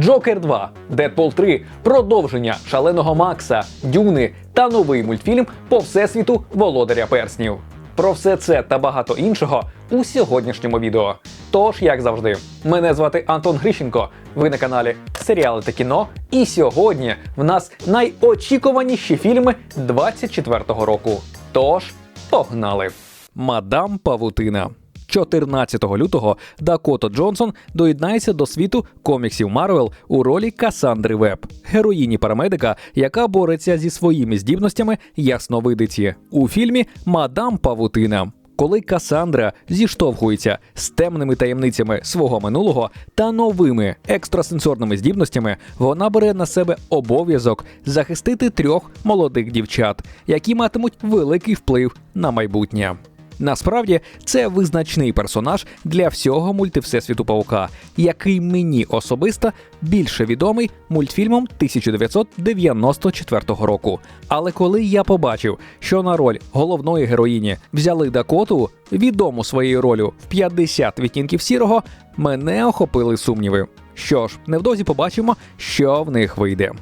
Джокер 2, Дедпол 3, продовження шаленого Макса, Дюни та новий мультфільм по всесвіту Володаря Перснів. Про все це та багато іншого у сьогоднішньому відео. Тож, як завжди, мене звати Антон Грищенко. Ви на каналі Серіали та кіно. І сьогодні в нас найочікуваніші фільми 24-го року. Тож, погнали! Мадам Павутина. 14 лютого Дакото Джонсон доєднається до світу коміксів Марвел у ролі Касандри Веб, героїні парамедика, яка бореться зі своїми здібностями ясновидиці у фільмі Мадам Павутина. Коли Касандра зіштовхується з темними таємницями свого минулого та новими екстрасенсорними здібностями, вона бере на себе обов'язок захистити трьох молодих дівчат, які матимуть великий вплив на майбутнє. Насправді це визначний персонаж для всього мультивсесвіту Паука, який мені особисто більше відомий мультфільмом 1994 року. Але коли я побачив, що на роль головної героїні взяли Дакоту, відому своєю ролью в 50 відтінків сірого, мене охопили сумніви. Що ж, невдовзі побачимо, що в них вийде.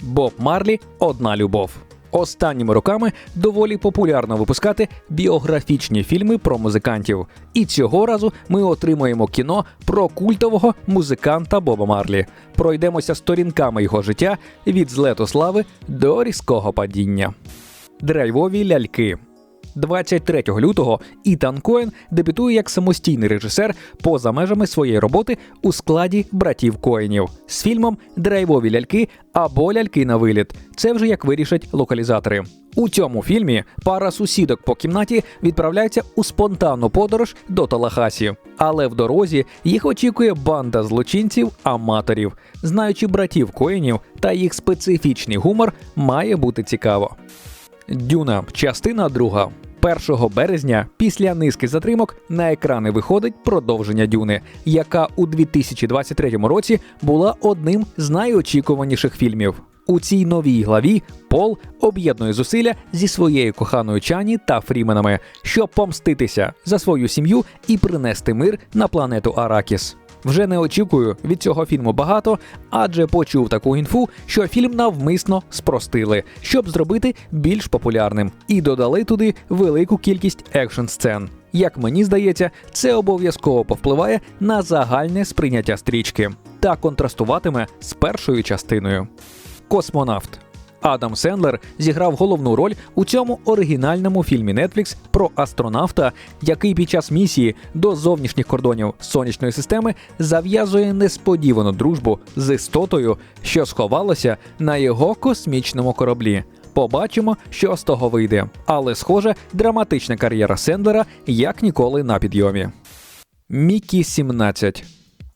Боб Марлі одна любов. Останніми роками доволі популярно випускати біографічні фільми про музикантів. І цього разу ми отримаємо кіно про культового музиканта Боба Марлі. Пройдемося сторінками його життя від злету слави до різкого падіння. Драйвові ляльки. 23 лютого Ітан Коен дебютує як самостійний режисер поза межами своєї роботи у складі братів Коенів з фільмом Драйвові ляльки або ляльки на виліт. Це вже як вирішать локалізатори. У цьому фільмі пара сусідок по кімнаті відправляється у спонтанну подорож до Талахасі. Але в дорозі їх очікує банда злочинців-аматорів. Знаючи братів Коенів та їх специфічний гумор, має бути цікаво. Дюна, частина друга. 1 березня, після низки затримок, на екрани виходить продовження Дюни, яка у 2023 році була одним з найочікуваніших фільмів. У цій новій главі Пол об'єднує зусилля зі своєю коханою Чані та Фріменами, щоб помститися за свою сім'ю і принести мир на планету Аракіс. Вже не очікую від цього фільму багато, адже почув таку інфу, що фільм навмисно спростили, щоб зробити більш популярним, і додали туди велику кількість екшн сцен. Як мені здається, це обов'язково повпливає на загальне сприйняття стрічки та контрастуватиме з першою частиною. Космонавт. Адам Сендлер зіграв головну роль у цьому оригінальному фільмі Netflix про астронавта, який під час місії до зовнішніх кордонів сонячної системи зав'язує несподівану дружбу з істотою, що сховалася на його космічному кораблі. Побачимо, що з того вийде. Але, схоже, драматична кар'єра Сендлера як ніколи на підйомі. Мікі 17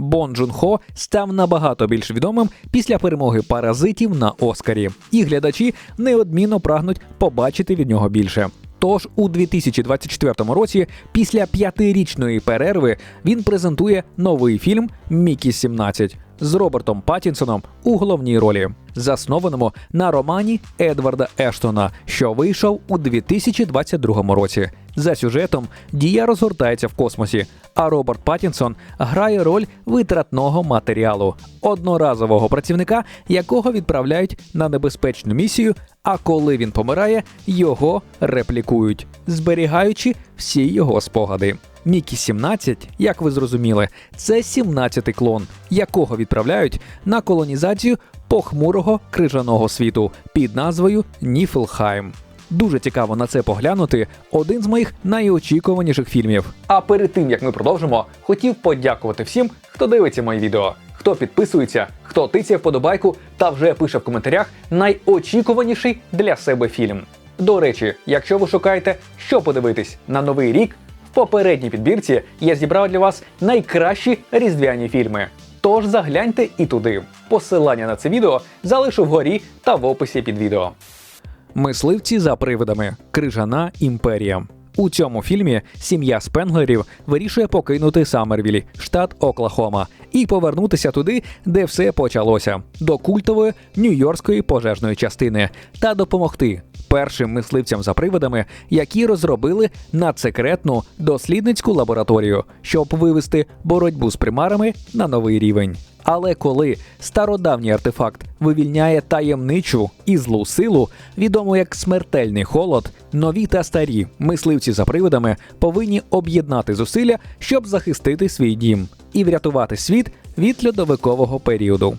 Бон Джун Хо став набагато більш відомим після перемоги паразитів на Оскарі, і глядачі неодмінно прагнуть побачити від нього більше. Тож у 2024 році, після п'ятирічної перерви, він презентує новий фільм Мікі 17 з Робертом Паттінсоном у головній ролі, заснованому на романі Едварда Ештона, що вийшов у 2022 році. За сюжетом дія розгортається в космосі, а Роберт Паттінсон грає роль витратного матеріалу, одноразового працівника, якого відправляють на небезпечну місію. А коли він помирає, його реплікують, зберігаючи всі його спогади. Мікі 17, як ви зрозуміли, це 17-й клон, якого відправляють на колонізацію похмурого крижаного світу під назвою Ніфлхайм. Дуже цікаво на це поглянути. Один з моїх найочікуваніших фільмів. А перед тим як ми продовжимо, хотів подякувати всім, хто дивиться мої відео, хто підписується, хто тицяє вподобайку та вже пише в коментарях найочікуваніший для себе фільм. До речі, якщо ви шукаєте, що подивитись на новий рік, в попередній підбірці я зібрав для вас найкращі різдвяні фільми. Тож загляньте і туди. Посилання на це відео залишу вгорі та в описі під відео. Мисливці за привидами. Крижана імперія. У цьому фільмі сім'я Спенглерів вирішує покинути Саммервілі, штат Оклахома, і повернутися туди, де все почалося, до культової нью-йоркської пожежної частини, та допомогти першим мисливцям за привидами, які розробили надсекретну дослідницьку лабораторію, щоб вивести боротьбу з примарами на новий рівень. Але коли стародавній артефакт вивільняє таємничу і злу силу, відому як смертельний холод, нові та старі мисливці за привидами повинні об'єднати зусилля, щоб захистити свій дім і врятувати світ від льодовикового періоду.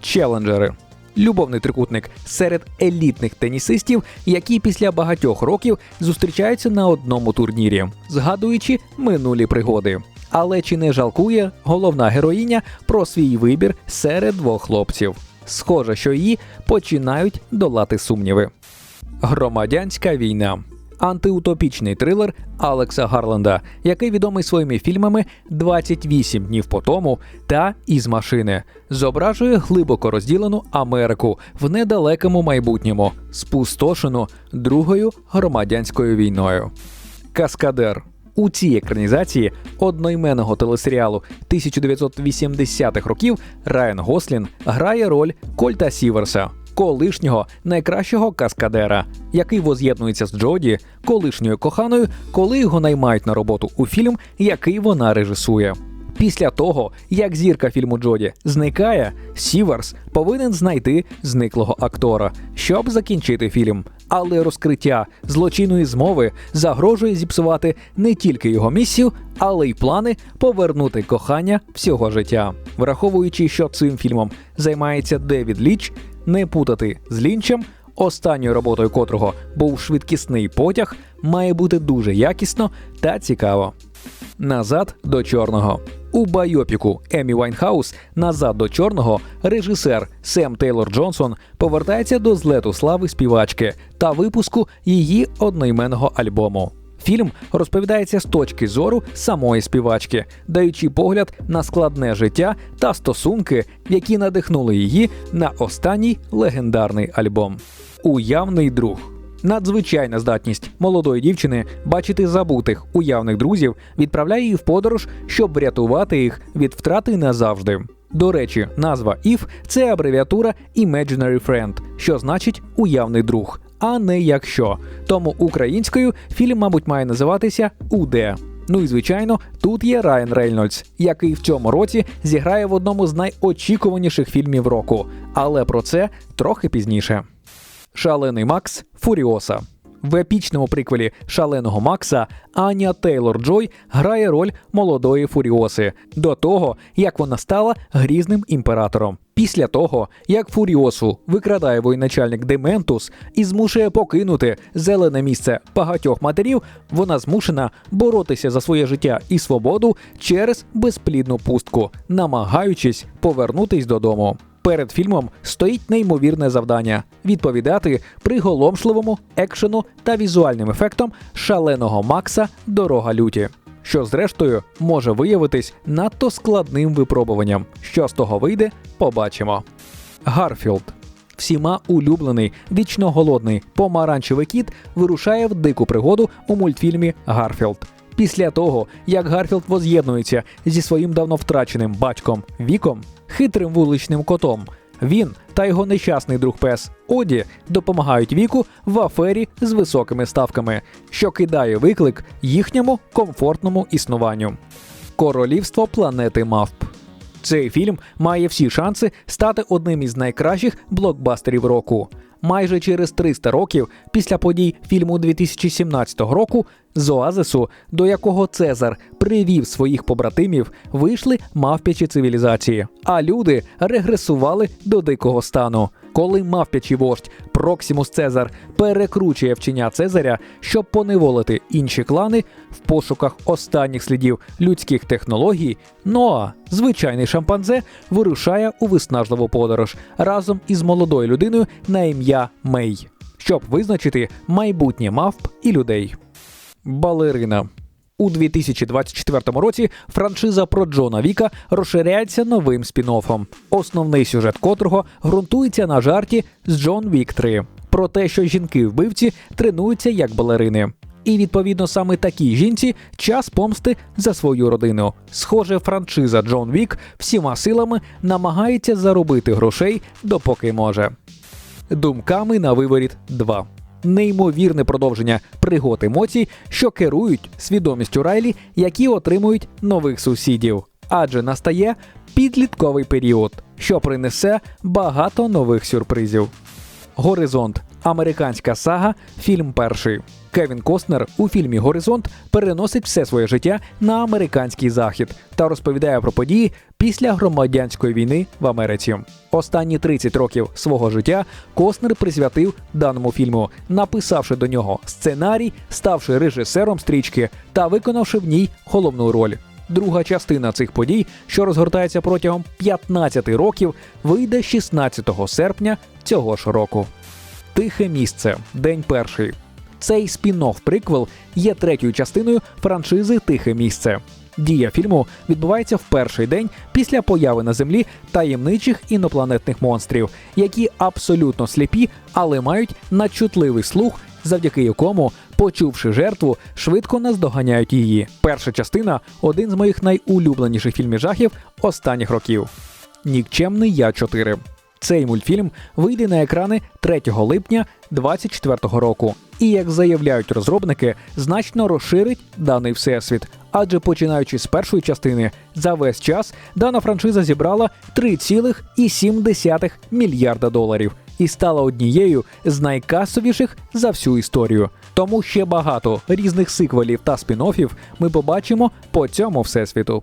Челенджери. Любовний трикутник серед елітних тенісистів, які після багатьох років зустрічаються на одному турнірі, згадуючи минулі пригоди. Але чи не жалкує головна героїня про свій вибір серед двох хлопців? Схоже, що її починають долати сумніви. Громадянська війна. Антиутопічний трилер Алекса Гарленда, який відомий своїми фільмами «28 днів по тому та із машини, зображує глибоко розділену Америку в недалекому майбутньому, спустошену другою громадянською війною. Каскадер. У цій екранізації одноіменного телесеріалу 1980-х років Райан Гослін грає роль Кольта Сіверса, колишнього найкращого каскадера, який воз'єднується з Джоді, колишньою коханою, коли його наймають на роботу у фільм, який вона режисує. Після того, як зірка фільму Джоді зникає, Сіверс повинен знайти зниклого актора, щоб закінчити фільм. Але розкриття злочинної змови загрожує зіпсувати не тільки його місію, але й плани повернути кохання всього життя. Враховуючи, що цим фільмом займається Девід Ліч, не путати з лінчем, останньою роботою котрого був швидкісний потяг, має бути дуже якісно та цікаво. Назад до чорного. У байопіку Емі Вайнхаус Назад до чорного режисер Сем Тейлор Джонсон повертається до злету слави співачки та випуску її одноіменного альбому. Фільм розповідається з точки зору самої співачки, даючи погляд на складне життя та стосунки, які надихнули її на останній легендарний альбом. Уявний друг. Надзвичайна здатність молодої дівчини бачити забутих уявних друзів відправляє її в подорож, щоб врятувати їх від втрати назавжди. До речі, назва «If» – це абревіатура Imaginary Friend, що значить уявний друг, а не якщо. Тому українською фільм, мабуть, має називатися УД. Ну і звичайно, тут є Райан Рейнольдс, який в цьому році зіграє в одному з найочікуваніших фільмів року. Але про це трохи пізніше. Шалений Макс Фуріоса. В епічному приквелі шаленого Макса Аня Тейлор Джой грає роль молодої Фуріоси до того, як вона стала грізним імператором. Після того, як Фуріосу викрадає воєначальник Дементус і змушує покинути зелене місце багатьох матерів, вона змушена боротися за своє життя і свободу через безплідну пустку, намагаючись повернутись додому. Перед фільмом стоїть неймовірне завдання відповідати приголомшливому екшену та візуальним ефектам шаленого Макса Дорога люті, що зрештою може виявитись надто складним випробуванням. Що з того вийде, побачимо. Гарфілд. Всіма улюблений, вічно голодний помаранчевий кіт вирушає в дику пригоду у мультфільмі Гарфілд. Після того, як Гарфілд воз'єднується зі своїм давно втраченим батьком Віком, хитрим вуличним котом, він та його нещасний друг пес Оді допомагають Віку в афері з високими ставками, що кидає виклик їхньому комфортному існуванню. Королівство планети Мавп. Цей фільм має всі шанси стати одним із найкращих блокбастерів року. Майже через 300 років після подій фільму 2017 року з Оазису, до якого Цезар привів своїх побратимів, вийшли мавпячі цивілізації, а люди регресували до дикого стану. Коли мавпячий вождь Проксімус Цезар перекручує вчення Цезаря, щоб поневолити інші клани в пошуках останніх слідів людських технологій, Ноа, звичайний шампанзе, вирушає у виснажливу подорож разом із молодою людиною на ім'я Мей, щоб визначити майбутнє мавп і людей. Балерина. У 2024 році франшиза про Джона Віка розширяється новим спін-оффом, основний сюжет котрого ґрунтується на жарті з Джон Вік 3 про те, що жінки-вбивці тренуються як балерини. І відповідно саме такій жінці час помсти за свою родину. Схоже, франшиза Джон Вік всіма силами намагається заробити грошей допоки може. Думками на виворіт 2. Неймовірне продовження пригод емоцій, що керують свідомістю Райлі, які отримують нових сусідів. Адже настає підлітковий період, що принесе багато нових сюрпризів. Горизонт американська сага, фільм перший. Кевін Костнер у фільмі Горизонт переносить все своє життя на американський захід та розповідає про події після громадянської війни в Америці. Останні 30 років свого життя Костнер присвятив даному фільму, написавши до нього сценарій, ставши режисером стрічки та виконавши в ній головну роль. Друга частина цих подій, що розгортається протягом 15 років, вийде 16 серпня цього ж року. Тихе місце. День перший. Цей спін-офф приквел є третьою частиною франшизи Тихе місце. Дія фільму відбувається в перший день після появи на землі таємничих інопланетних монстрів, які абсолютно сліпі, але мають надчутливий слух, завдяки якому, почувши жертву, швидко наздоганяють її. Перша частина один з моїх найулюбленіших фільмів жахів останніх років. Нікчемний я 4 цей мультфільм вийде на екрани 3 липня 2024 року. І як заявляють розробники, значно розширить даний всесвіт. Адже починаючи з першої частини, за весь час дана франшиза зібрала 3,7 мільярда доларів і стала однією з найкасовіших за всю історію. Тому ще багато різних сиквелів та спін-оффів ми побачимо по цьому всесвіту.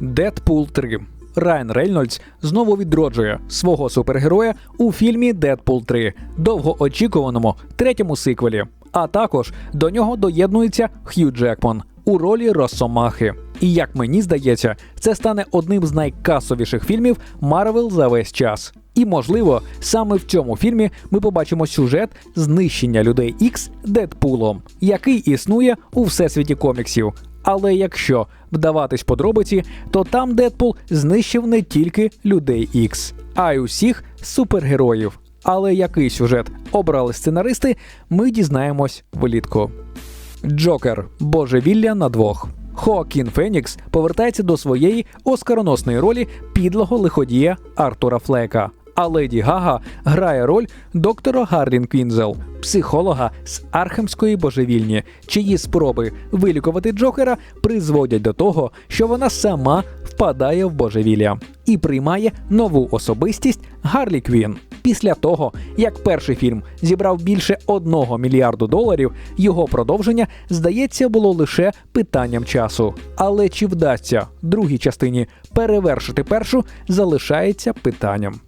Дедпул 3 Райан Рейнольдс знову відроджує свого супергероя у фільмі Дедпул 3, довгоочікуваному третьому сиквелі. А також до нього доєднується Хью Джекман у ролі Росомахи. І як мені здається, це стане одним з найкасовіших фільмів Марвел за весь час. І можливо, саме в цьому фільмі ми побачимо сюжет знищення людей Ікс Дедпулом, який існує у всесвіті коміксів. Але якщо вдаватись подробиці, то там Дедпул знищив не тільки людей Ікс, а й усіх супергероїв. Але який сюжет обрали сценаристи, ми дізнаємось влітку. Джокер Божевілля на двох. Хоакін Фенікс повертається до своєї оскароносної ролі підлого лиходія Артура Флека. А Леді Гага грає роль доктора Гарлін Квінзел, психолога з Архемської божевільні, чиї спроби вилікувати Джокера призводять до того, що вона сама впадає в божевілля і приймає нову особистість Гарлі Квін. Після того, як перший фільм зібрав більше одного мільярду доларів, його продовження, здається, було лише питанням часу. Але чи вдасться другій частині перевершити першу, залишається питанням.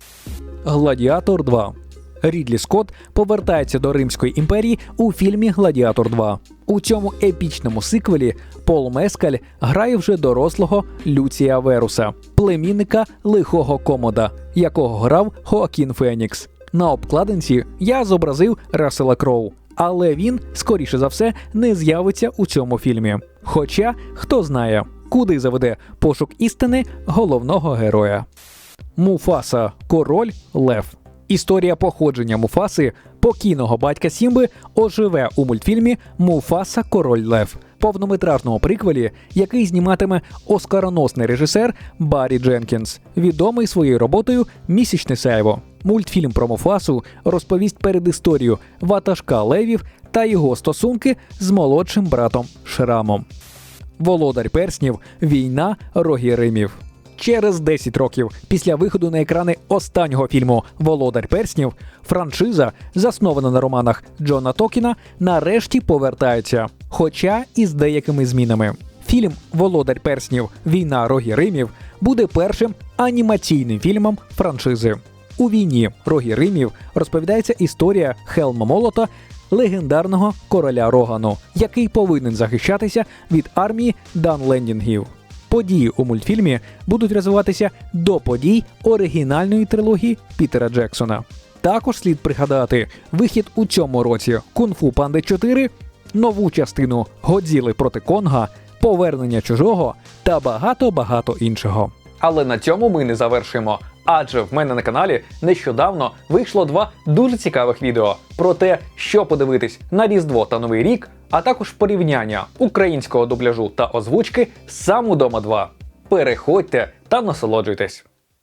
Гладіатор 2 Рідлі Скотт повертається до Римської імперії у фільмі Гладіатор 2. У цьому епічному сиквелі Пол Мескаль грає вже дорослого Люція Веруса, племінника лихого комода, якого грав Хоакін Фенікс. На обкладинці я зобразив Рассела Кроу, але він, скоріше за все, не з'явиться у цьому фільмі. Хоча хто знає, куди заведе пошук істини головного героя. Муфаса Король Лев. Історія походження Муфаси, покійного батька Сімби, оживе у мультфільмі Муфаса Король Лев, повнометражному приквелі, який зніматиме оскароносний режисер Баррі Дженкінс, відомий своєю роботою Місячне сяйво. Мультфільм про Муфасу розповість передісторію ватажка левів та його стосунки з молодшим братом Шрамом. Володар перснів війна рогі Римів. Через 10 років після виходу на екрани останнього фільму Володар перснів франшиза, заснована на романах Джона Токіна, нарешті повертається, хоча і з деякими змінами. Фільм Володар перснів Війна рогі Римів буде першим анімаційним фільмом франшизи. У війні рогі Римів розповідається історія Хелма Молота, легендарного короля Рогану, який повинен захищатися від армії Данлендінгів. Події у мультфільмі будуть розвиватися до подій оригінальної трилогії Пітера Джексона. Також слід пригадати вихід у цьому році Кунг-фу Панда 4, нову частину Годзіли проти Конга, повернення чужого та багато-багато іншого. Але на цьому ми не завершуємо. Адже в мене на каналі нещодавно вийшло два дуже цікавих відео про те, що подивитись на Різдво та Новий рік, а також порівняння українського дубляжу та озвучки сам удома 2. Переходьте та насолоджуйтесь.